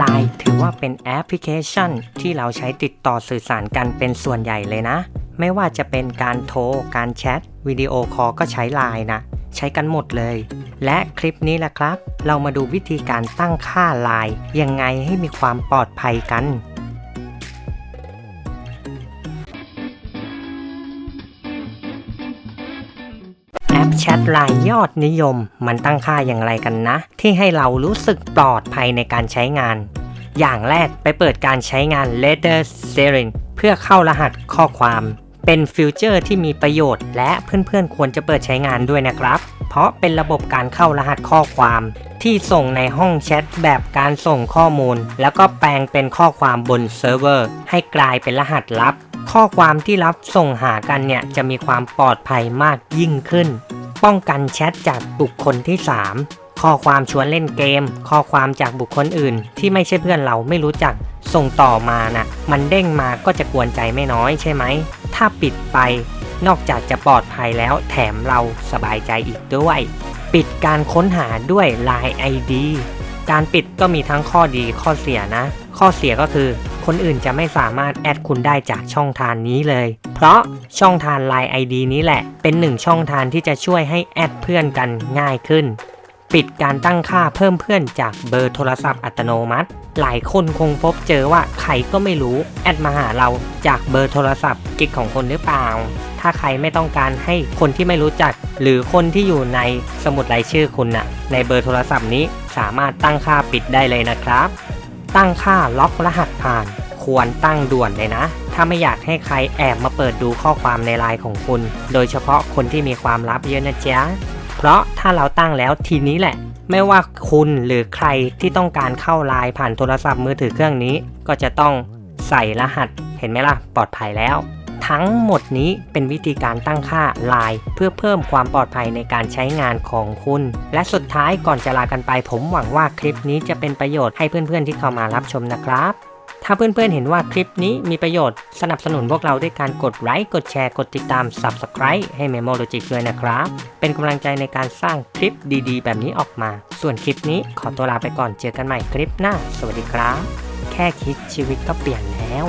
Line ถือว่าเป็นแอปพลิเคชัน ที่เราใช้ติดต่อสื่อสารกันเป็นส่วนใหญ่เลยนะ ไม่ว่าจะเป็นการโทร การแชท วิดีโอคอลก็ใช้ Line นะ ใช้กันหมดเลย และคลิปนี้แหละครับ เรามาดูวิธีการตั้งค่า Line ยังไงให้มีความปลอดภัยกัน แชทไลน์ยอดนิยม มันตั้งค่าอย่างไรกันนะ ที่ให้เรารู้สึกปลอดภัยในการใช้งาน อย่างแรกไปเปิดการใช้งาน Letter Steering เพื่อเข้ารหัสข้อความ เป็นฟิวเจอร์ที่มีประโยชน์ และเพื่อนๆควรจะเปิดใช้งานด้วยนะครับ เพราะเป็นระบบการเข้ารหัสข้อความ ที่ส่งในห้องแชทแบบการส่งข้อมูล แล้วก็แปลงเป็นข้อความบนเซิร์ฟเวอร์ ให้กลายเป็นรหัสลับข้อความที่รับส่งหากันเนี่ย จะมีความปลอดภัยมากยิ่งขึ้น ป้องกันแชทจากบุคคลที่ 3 ข้อความชวนเล่นเกม ข้อความจากบุคคลอื่น ที่ไม่ใช่เพื่อนเราไม่รู้จัก ส่งต่อมานะ่ะ มันเด้งมาก็จะกวนใจไม่น้อยใช่ไหม ถ้าปิดไป นอกจากจะปลอดภัยแล้วแถมเราสบายใจอีกด้วย ปิดการค้นหาด้วย Line ID การปิดก็มีทั้งข้อดีข้อเสียนะ ข้อเสียก็คือ คนอื่นจะไม่สามารถแอดคุณได้จากช่องทางนี้เลย เพราะช่องทาง Line ID นี้แหละ เป็นหนึ่งช่องทางที่จะช่วยให้แอดเพื่อนกันง่ายขึ้น ปิดการตั้งค่าเพิ่มเพื่อนจากเบอร์โทรศัพท์อัตโนมัติ หลายคนคงพบเจอว่าใครก็ไม่รู้แอดมาหาเราจากเบอร์โทรศัพท์กิ๊กของคนหรือเปล่าถ้าใครไม่ต้องการให้คนที่ไม่รู้จัก หรือคนที่อยู่ในสมุดรายชื่อคุณน่ะ ในเบอร์โทรศัพท์นี้สามารถตั้งค่าปิดได้เลยนะครับ ตั้งค่าล็อกรหัสผ่าน ควรตั้งด่วนเลยนะ ถ้าไม่อยากให้ใครแอบมาเปิดดูข้อความในไลน์ของคุณ โดยเฉพาะคนที่มีความลับเยอะนะจ๊ะ เพราะถ้าเราตั้งแล้วทีนี้แหละ ไม่ว่าคุณหรือใครที่ต้องการเข้าไลน์ผ่านโทรศัพท์มือถือเครื่องนี้ ก็จะต้องใส่รหัส เห็นไหมล่ะ ปลอดภัยแล้ว ทั้งหมดนี้เป็นวิธีการตั้งค่าไลน์เพื่อเพิ่มความปลอดภัยในการใช้งานของคุณ และสุดท้ายก่อนจะลากันไป ผมหวังว่าคลิปนี้จะเป็นประโยชน์ให้เพื่อนๆที่เข้ามารับชมนะครับถ้าเพื่อนๆเห็นว่าคลิปนี้มีประโยชน์สนับสนุนพวกเราด้วยการกดไลค์กดแชร์กดติดตาม Subscribe ให้ Memo Logic ด้วยนะครับ เป็นกำลังใจในการสร้างคลิปดีๆ แบบนี้ออกมา ส่วนคลิปนี้ขอตัวลาไปก่อนเจอกันใหม่คลิปหน้า สวัสดีครับ แค่คิดชีวิตก็เปลี่ยนแล้ว